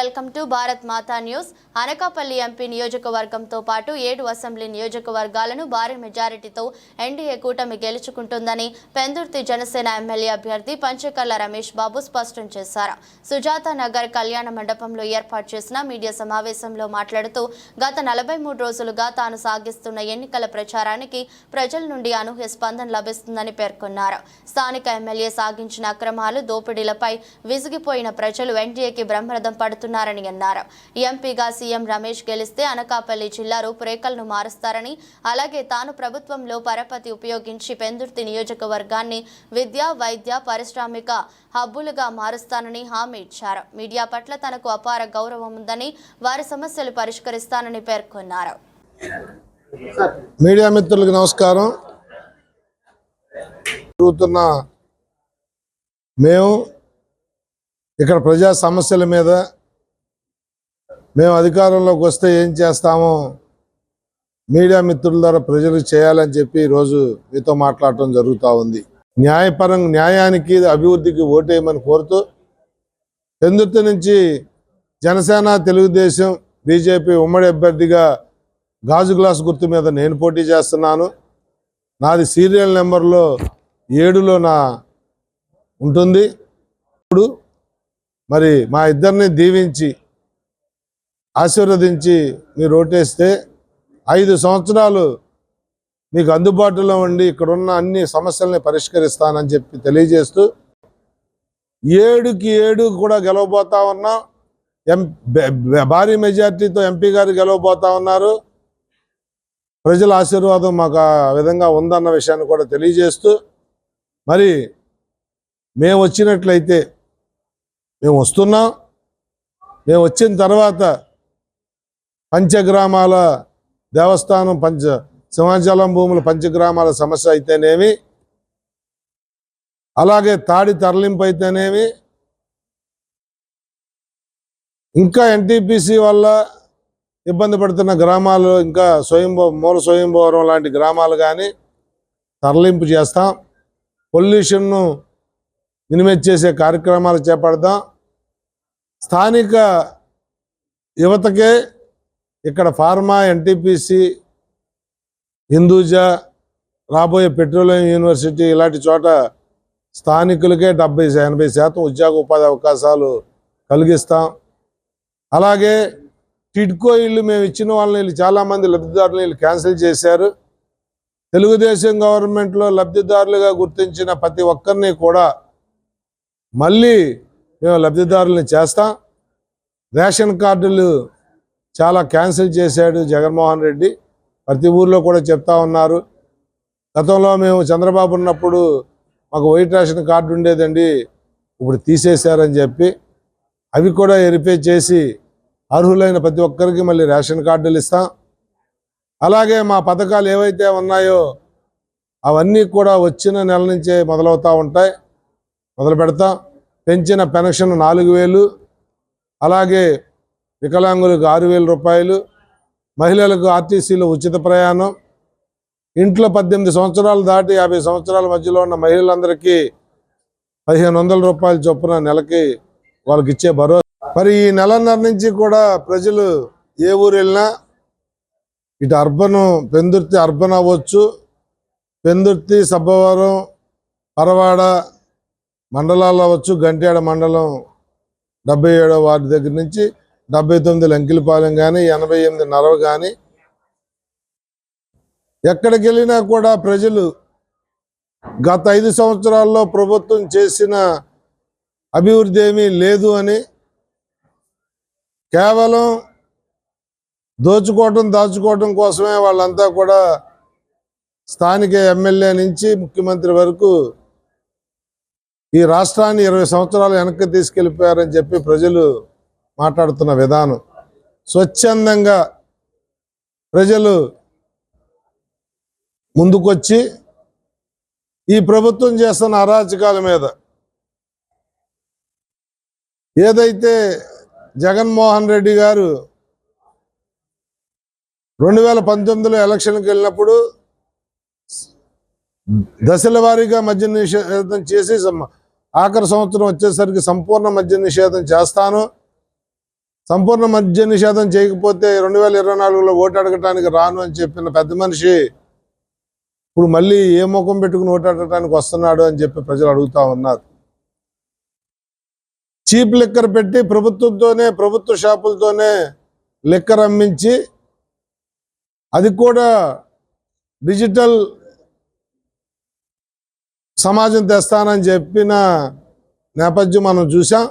Welcome to Bharat Mata news. Anakapalli MP నియోజకవర్గంతో పాటు ఏడు assembly నియోజకవర్గాలను భారీ మెజారిటీతో ఎన్డీఏ కూటమి గెలుచుకుంటుందని పెందుర్తి జనసేన ఎమ్మెల్యే అభ్యర్థి పంచకర్ల రమేష్ బాబు స్పష్టం చేశారు. సుజాత నగర్ కళ్యాణ మండపంలో ఏర్పాటు చేసిన మీడియా సమావేశంలో మాట్లాడుతూ గత నలభై మూడు రోజులుగా తాను సాగిస్తున్న ఎన్నికల ప్రచారానికి ప్రజల నుండి అనూహ్య స్పందన లభిస్తుందని పేర్కొన్నారు. స్థానిక ఎమ్మెల్యే సాగించిన అక్రమాలు దోపిడీలపై విసిగిపోయిన ప్రజలు ఎన్డీఏకి బ్రహ్మరథం పడుతున్నారని అన్నారు. ఎంపీగా సీఎం రమేష్ గెలిస్తే అనకాపల్లి జిల్లా రూపురేఖలను మారుస్తారని అలాగే తాను ప్రభుత్వంలో పరపతి ఉపయోగించి పెందుర్తి నియోజకవర్గాన్ని విద్య వైద్య పారిశ్రామిక హబ్బులుగా మారుస్తానని హామీ ఇచ్చారు. మీడియా పట్ల తనకు అపార గౌరవం ఉందని వారి సమస్యలు పరిష్కరిస్తానని పేర్కొన్నారు. మీడియా మిత్రులకు నమస్కారం. జరుగుతున్న మేము ఇక్కడ ప్రజా సమస్యల మీద మేము అధికారంలోకి వస్తే ఏం చేస్తామో? మీడియా మిత్రుల ద్వారా ప్రజలకు చేయాలని చెప్పి ఈరోజు మీతో మాట్లాడటం జరుగుతూ ఉంది. న్యాయపరం న్యాయానికి అభివృద్ధికి ఓటేయమని కోరుతూ పెందుర్తి నుంచి జనసేన తెలుగుదేశం బీజేపీ ఉమ్మడి అభ్యర్థిగా గాజు గ్లాస్ గుర్తు మీద నేను పోటీ చేస్తున్నాను. నాది సీరియల్ నెంబర్లో ఏడులో నా ఉంటుంది. ఇప్పుడు మరి మా ఇద్దరిని దీవించి ఆశీర్వదించి మీరు ఓటేస్తే ఐదు సంవత్సరాలు మీకు అందుబాటులో ఉండి ఇక్కడున్న అన్ని సమస్యల్ని పరిష్కరిస్తానని చెప్పి తెలియజేస్తూ ఏడుకి ఏడు కూడా గెలవబోతా ఉన్నాం. ఎం భారీ మెజార్టీతో ఎంపీ గారు గెలవబోతా ఉన్నారు. ప్రజల ఆశీర్వాదం మాకు ఆ విధంగా ఉందన్న విషయాన్ని కూడా తెలియజేస్తూ మరి మేము వచ్చినట్లయితే మేము వస్తున్నాం. మేము వచ్చిన తర్వాత పంచగ్రామాల దేవస్థానం పంచ సింహాచలం భూముల పంచగ్రామాల సమస్య అయితేనేమి అలాగే తాడి తరలింపు అయితేనేమి ఇంకా ఎన్టీపీసీ వల్ల ఇబ్బంది పడుతున్న గ్రామాలు ఇంకా స్వయంభో మూల స్వయంభవరం లాంటి గ్రామాలు కానీ తరలింపు చేస్తాం. పొల్యూషన్ను మినిమైజ్ చేసే కార్యక్రమాలు చేపడదాం స్థానిక యువతకే ఇక్కడ ఫార్మా ఎన్టీపీసీ హిందూజా రాబోయే పెట్రోలియం యూనివర్సిటీ ఇలాంటి చోట స్థానికులకే డెబ్బై ఎనభై శాతం ఉద్యోగ ఉపాధి అవకాశాలు కలిగిస్తాం. అలాగే టిడ్కో ఇల్లు మేము ఇచ్చిన వాళ్ళని వీళ్ళు చాలామంది లబ్ధిదారులు వీళ్ళు క్యాన్సిల్ చేశారు. తెలుగుదేశం గవర్నమెంట్లో లబ్ధిదారులుగా గుర్తించిన ప్రతి ఒక్కరిని కూడా మళ్ళీ మేము లబ్ధిదారుల్ని చేస్తాం. రేషన్ కార్డులు చాలా క్యాన్సిల్ చేశాడు జగన్మోహన్ రెడ్డి. ప్రతి ఊర్లో కూడా చెప్తా ఉన్నారు. గతంలో మేము చంద్రబాబు ఉన్నప్పుడు మాకు వైట్ రేషన్ కార్డు ఉండేదండి. ఇప్పుడు తీసేశారని చెప్పి అవి కూడా వెరిఫై చేసి అర్హులైన ప్రతి ఒక్కరికి మళ్ళీ రేషన్ కార్డులు ఇస్తాం. అలాగే మా పథకాలు ఏవైతే ఉన్నాయో అవన్నీ కూడా వచ్చిన నెల నుంచే మొదలవుతూ ఉంటాయి. మొదలు పెడతాం. పెంచిన పెన్షన్ నాలుగు వేలు. అలాగే వికలాంగులకు ఆరు వేల రూపాయలు మహిళలకు ఆర్టీసీలో ఉచిత ప్రయాణం. ఇంట్లో పద్దెనిమిది సంవత్సరాలు దాటి యాభై సంవత్సరాల మధ్యలో ఉన్న మహిళలందరికీ పదిహేను వందల రూపాయల చొప్పున నెలకి వాళ్ళకి ఇచ్చే భరోసా. మరి ఈ నెలన్నర నుంచి కూడా ప్రజలు ఏ ఊరు వెళ్ళినా ఇటు అర్బన్ పెందుర్తి అర్బన్ అవ్వచ్చు. పెందుర్తి సబ్బవరం పరవాడ మండలాలు అవ్వచ్చు. గంట్యాడ మండలం డెబ్బై ఏడో వార్డు దగ్గర నుంచి డెబ్బై తొమ్మిది లంకిలపాలెం కానీ ఎనభై ఎనిమిది నరవ కానీ ఎక్కడికి వెళ్ళినా కూడా ప్రజలు గత ఐదు సంవత్సరాల్లో ప్రభుత్వం చేసిన అభివృద్ధి ఏమీ లేదు అని కేవలం దోచుకోవటం దాచుకోవటం కోసమే వాళ్ళంతా కూడా స్థానిక ఎమ్మెల్యే నుంచి ముఖ్యమంత్రి వరకు ఈ రాష్ట్రాన్ని ఇరవై సంవత్సరాలు వెనక్కి తీసుకెళ్ళిపోయారని చెప్పి ప్రజలు మాట్లాడుతున్న విధానం స్వచ్ఛందంగా ప్రజలు ముందుకొచ్చి ఈ ప్రభుత్వం చేస్తున్న అరాచకాల మీద ఏదైతే జగన్మోహన్ రెడ్డి గారు రెండు వేల పంతొమ్మిదిలో ఎలక్షన్కి వెళ్ళినప్పుడు దశల వారీగా మద్య నిషేధం చేసి ఆఖరి సంవత్సరం వచ్చేసరికి సంపూర్ణ మద్య నిషేధం చేస్తాను. సంపూర్ణ మద్య నిషేధం చేయకపోతే రెండు వేల ఇరవై నాలుగులో ఓటు అడగటానికి రాను అని చెప్పిన పెద్ద మనిషి ఇప్పుడు మళ్ళీ ఏ ముఖం పెట్టుకుని ఓటు అడగటానికి వస్తున్నాడు అని చెప్పి ప్రజలు అడుగుతా ఉన్నారు. చీప్ లిక్కర్ పెట్టి ప్రభుత్వంతోనే ప్రభుత్వ షాపులతోనే లిక్కర్ అమ్మించి అది కూడా డిజిటల్ సమాజం తెస్తానని చెప్పిన నేపథ్యం మనం చూసాం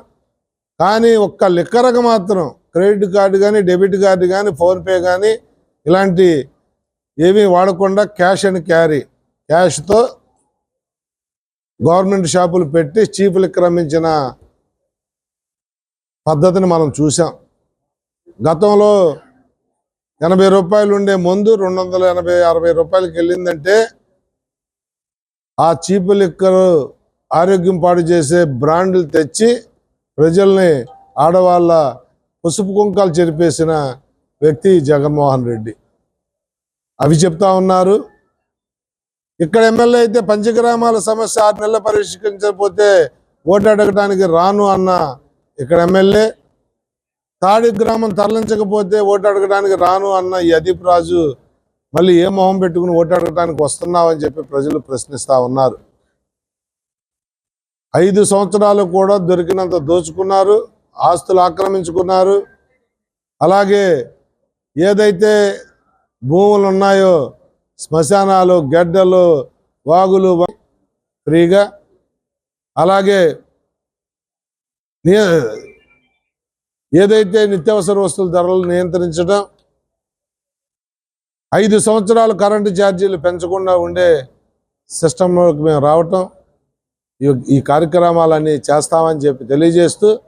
కానీ ఒక్క లిక్కరకు మాత్రం క్రెడిట్ కార్డు కానీ డెబిట్ కార్డు కానీ ఫోన్పే కానీ ఇలాంటి ఏమీ వాడకుండా క్యాష్ అండ్ క్యారీ. క్యాష్తో గవర్నమెంట్ షాపులు పెట్టి చీప్ లిక్కర్ అమ్మించిన పద్ధతిని మనం చూసాం గతంలో ఎనభై రూపాయలు ఉండే ముందు రెండు వందల ఎనభై అరవై రూపాయలకి వెళ్ళిందంటే ఆ చీప్ లిక్కర్ ఆరోగ్యం పాడు చేసే బ్రాండ్లు తెచ్చి ప్రజల్ని ఆడవాళ్ళ పసుపు కుంకాలు చెరిపేసిన వ్యక్తి జగన్మోహన్ రెడ్డి. అవి చెప్తా ఉన్నారు. ఇక్కడ ఎమ్మెల్యే అయితే పంచగ్రామాల సమస్య ఆరు నెలలు పరిష్కరించకపోతే ఓటు అడగడానికి రాను అన్న ఇక్కడ ఎమ్మెల్యే. తాడి గ్రామం తరలించకపోతే ఓటు అడగడానికి రాను అన్న ఈ అదీప్ రాజు మళ్ళీ ఏ మొహం పెట్టుకుని ఓటు అడగడానికి వస్తున్నావని చెప్పి ప్రజలు ప్రశ్నిస్తూ ఉన్నారు. ఐదు సంవత్సరాలు కూడా దొరికినంత దోచుకున్నారు ఆస్తులు ఆక్రమించుకున్నారు. అలాగే ఏదైతే భూములు ఉన్నాయో శ్మశానాలు గడ్డలు వాగులు ఫ్రీగా. అలాగే ఏదైతే నిత్యావసర వస్తువుల ధరలు నియంత్రించడం ఐదు సంవత్సరాలు కరెంటు ఛార్జీలు పెంచకుండా ఉండే సిస్టంలోకి మేము రావటం ఈ- ఈ కార్యక్రమాలన్నీ చేస్తామని చెప్పి తెలియజేస్తూ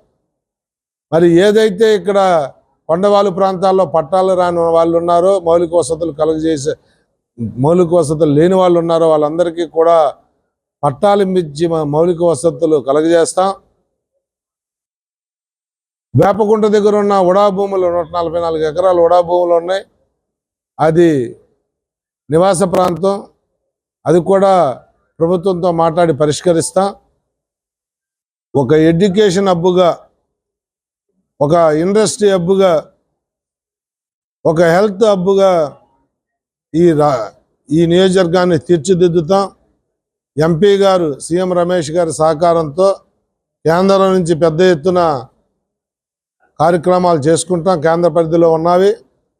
మరి ఏదైతే ఇక్కడ కొండవాళ్ళు ప్రాంతాల్లో పట్టాలు రాని వాళ్ళు ఉన్నారో మౌలిక వసతులు కలుగజేసే మౌలిక వసతులు లేని వాళ్ళు ఉన్నారో వాళ్ళందరికీ కూడా పట్టాలు మించి మా మౌలిక వసతులు కలుగజేస్తాం. వేపకుంట దగ్గర ఉన్న ఉడా భూములు నూట నలభై నాలుగు ఎకరాలు ఉడా భూములు ఉన్నాయి. అది నివాస ప్రాంతం. అది కూడా ప్రభుత్వంతో మాట్లాడి పరిష్కరిస్తాం. ఒక ఎడ్యుకేషన్ హబ్బుగా ఒక ఇండస్ట్రీ హబ్బుగా ఒక హెల్త్ హబ్బుగా ఈ రా ఈ నియోజకవర్గాన్ని తీర్చిదిద్దుతాం. ఎంపీ గారు సీఎం రమేష్ గారి సహకారంతో కేంద్రం నుంచి పెద్ద ఎత్తున కార్యక్రమాలు చేసుకుంటాం. కేంద్ర పరిధిలో ఉన్నవి.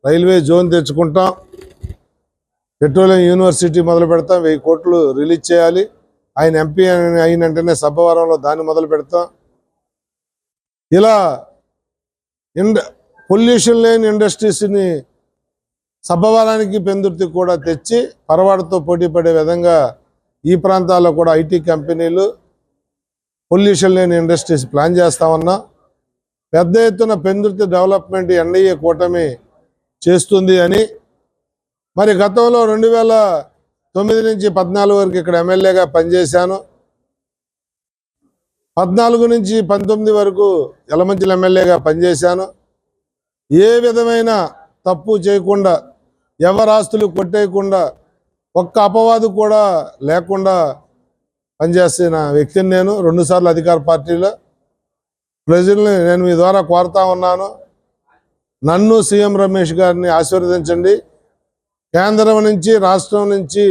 రైల్వే జోన్ తెచ్చుకుంటాం. పెట్రోలియం యూనివర్సిటీ మొదలు పెడతాం వెయ్యి కోట్లు రిలీజ్ చేయాలి. ఆయన ఎంపీ అయిన వెంటనే సభవరంలో దాన్ని మొదలు పెడతాం. ఇలా ఇండ పొల్యూషన్ లేని ఇండస్ట్రీస్ని సభవరానికి పెందుర్తి కూడా తెచ్చి పరవాడతో పోటీ పడే విధంగా ఈ ప్రాంతాల్లో కూడా ఐటీ కంపెనీలు పొల్యూషన్ లేని ఇండస్ట్రీస్ ప్లాన్ చేస్తా ఉన్నాం. పెద్ద ఎత్తున పెందుర్తి డెవలప్మెంట్ ఎన్ఐఏ కూటమి చేస్తుంది అని మరి గతంలో రెండు వేల తొమ్మిది నుంచి పద్నాలుగు వరకు ఇక్కడ ఎమ్మెల్యేగా పనిచేశాను. పద్నాలుగు నుంచి పంతొమ్మిది వరకు ఎలమంచిల ఎమ్మెల్యేగా పనిచేశాను. ఏ విధమైన తప్పు చేయకుండా ఎవరాస్తులు కొట్టేయకుండా ఒక్క అపవాదు కూడా లేకుండా పనిచేసిన వ్యక్తిని నేను. రెండుసార్లు అధికార పార్టీలో ప్రజల్ని నేను మీ ద్వారా కోరుతా ఉన్నాను. నన్ను సీఎం రమేష్ గారిని ఆశీర్వదించండి. కేంద్రం నుంచి రాష్ట్రం నుంచి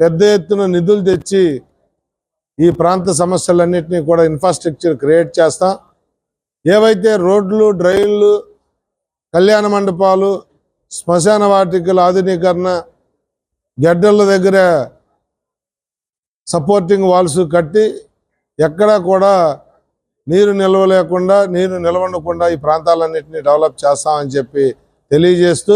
పెద్ద ఎత్తున నిధులు తెచ్చి ఈ ప్రాంత సమస్యలన్నింటినీ కూడా ఇన్ఫ్రాస్ట్రక్చర్ క్రియేట్ చేస్తాం. ఏవైతే రోడ్లు డ్రైన్లు కళ్యాణ మండపాలు శ్మశాన వాటికల ఆధునీకరణ గడ్డల దగ్గర సపోర్టింగ్ వాల్స్ కట్టి ఎక్కడా కూడా నీరు నిల్వ లేకుండా నీరు నిల్వకుండా ఈ ప్రాంతాలన్నింటినీ డెవలప్ చేస్తామని చెప్పి తెలియజేస్తూ